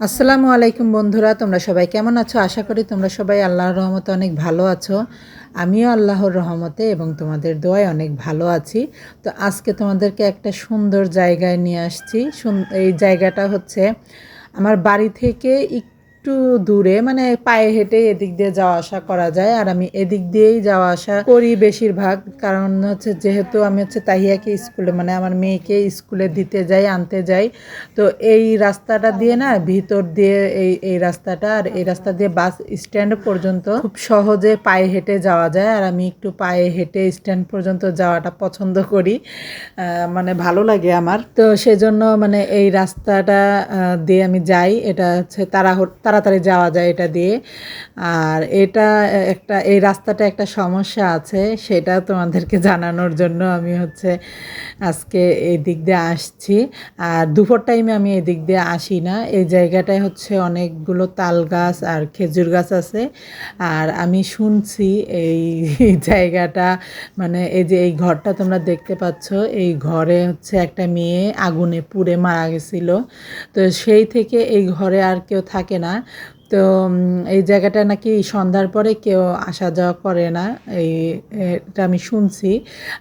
আসসালামু আলাইকুম বন্ধুরা, তোমরা সবাই কেমন আছো? আশা করি তোমরা সবাই আল্লাহর রহমতে অনেক ভালো আছো। আমিও আল্লাহর রহমতে এবং তোমাদের দোয়ায় অনেক ভালো আছি। তো আজকে তোমাদেরকে একটা সুন্দর জায়গায় নিয়ে আসছি। এই জায়গাটা হচ্ছে আমার বাড়ি থেকে একটু দূরে মানে পায়ে হেঁটে এদিক দিয়ে যাওয়া আসা করা যায়। আর আমি এদিক দিয়েই যাওয়া আসা করি বেশিরভাগ। কারণ হচ্ছে যেহেতু আমি হচ্ছে তাহিয়াকে স্কুলে মানে আমার মেয়েকে স্কুলে দিতে যাই, আনতে যাই, তো এই রাস্তাটা দিয়ে না, ভিতর দিয়ে এই এই রাস্তাটা আর এই রাস্তা দিয়ে বাস স্ট্যান্ড পর্যন্ত খুব সহজে পায়ে হেঁটে যাওয়া যায়। আর আমি একটু পায়ে হেঁটে স্ট্যান্ড পর্যন্ত যাওয়াটা পছন্দ করি। মানে ভালো লাগে আমার। তো সেজন্য মানে এই রাস্তাটা দিয়ে আমি যাই। এটা হচ্ছে তাড়াহুড়ো তাড়াতাড়ি যাওয়া যায় এটা দিয়ে। আর এটা একটা, এই রাস্তাটা একটা সমস্যা আছে, সেটা তোমাদেরকে জানানোর জন্য আমি হচ্ছে আজকে এই দিক দিয়ে আসছি। আর দুপুর টাইমে আমি এই দিক দিয়ে আসি না। এই জায়গাটায় হচ্ছে অনেকগুলো তাল গাছ আর খেজুর গাছ আছে। আর আমি শুনছি এই জায়গাটা মানে এই যে এই ঘরটা তোমরা দেখতে পাচ্ছ, এই ঘরে হচ্ছে একটা মেয়ে আগুনে পুড়ে মারা গেছিল। তো সেই থেকে এই ঘরে আর কেউ থাকে না। তো এই জায়গাটা নাকি সন্ধ্যার পরে কেউ আসা যাওয়া করে না, এই, এটা আমি শুনছি।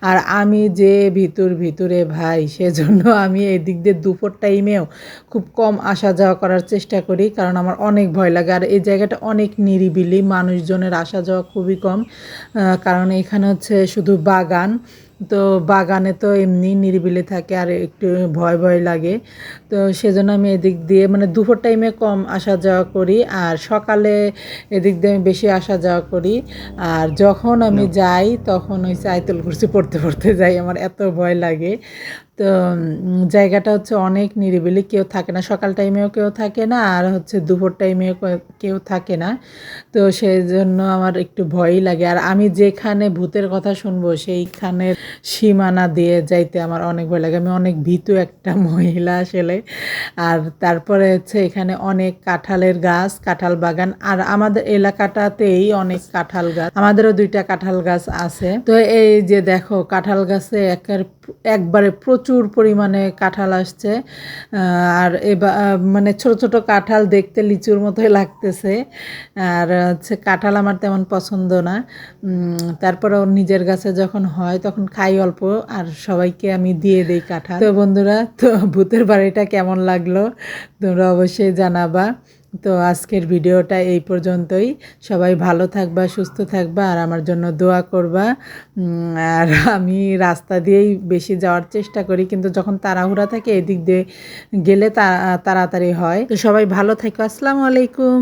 আর আমি যে ভিতর ভিতরে ভাই, সেজন্য আমি এই দিক দিয়ে দুপুর টাইমেও খুব কম আসা যাওয়া করার চেষ্টা করি, কারণ আমার অনেক ভয় লাগে। আর এই জায়গাটা অনেক নিরিবিলি, মানুষজনের আসা যাওয়া খুবই কম কারণ এখানে হচ্ছে শুধু বাগান তো বাগানে তো এমনি নিরিবিলি থাকে আর একটু ভয় ভয় লাগে। তো সেজন্য আমি এদিক দিয়ে মানে দুপুর টাইমে কম আসা যাওয়া করি আর সকালে এদিক দিয়ে আমি বেশি আসা যাওয়া করি। আর যখন আমি যাই তখন ওই আয়তুল কুরসি পড়তে পড়তে যাই আমার এত ভয় লাগে। তো জায়গাটা হচ্ছে অনেক নিরিবিলি কেউ থাকে না। সকাল টাইমেও কেউ থাকে না আর হচ্ছে দুপুর টাইমেও কেউ থাকে না। তো সেই জন্য আমার একটু ভয়ই লাগে। আর আমি যেখানে ভূতের কথা শুনব সেইখানে সীমানা দিয়ে যাইতে আমার অনেক ভয় লাগে। আমি অনেক ভীতু একটা মহিলা আসলে। আর তারপরে হচ্ছে এখানে অনেক কাঁঠালের গাছ, কাঁঠাল বাগান। আর আমাদের এলাকাটাতেই অনেক কাঁঠাল গাছ। আমাদেরও দুইটা কাঁঠাল গাছ আছে। তো এই যে দেখো, কাঁঠাল গাছে একের একবারে প্রচুর পরিমাণে কাঁঠাল আসছে। আর এবার মানে ছোট ছোট কাঁঠাল দেখতে লিচুর মতোই লাগতেছে। আর হচ্ছে কাঁঠাল আমার তেমন পছন্দ না। তারপরেও নিজের গাছে যখন হয়, তখন খাই অল্প, আর সবাইকে আমি দিয়ে দেই কাঁঠাল। তো বন্ধুরা, তো ভূতের বাড়িটা কেমন লাগল তোমরা অবশ্যই জানাবা। তো আজকের ভিডিওটা এই পর্যন্তই। সবাই ভালো থাকবা, সুস্থ থাকবা, আর আমার জন্য দোয়া করবা। আর আমি রাস্তা দিয়েই বেশি যাওয়ার চেষ্টা করি, কিন্তু যখন তাড়াহুড়া থাকে, এদিক দিয়ে গেলে তাড়াতাড়ি হয়। তো সবাই ভালো থাকো। আসসালামু আলাইকুম।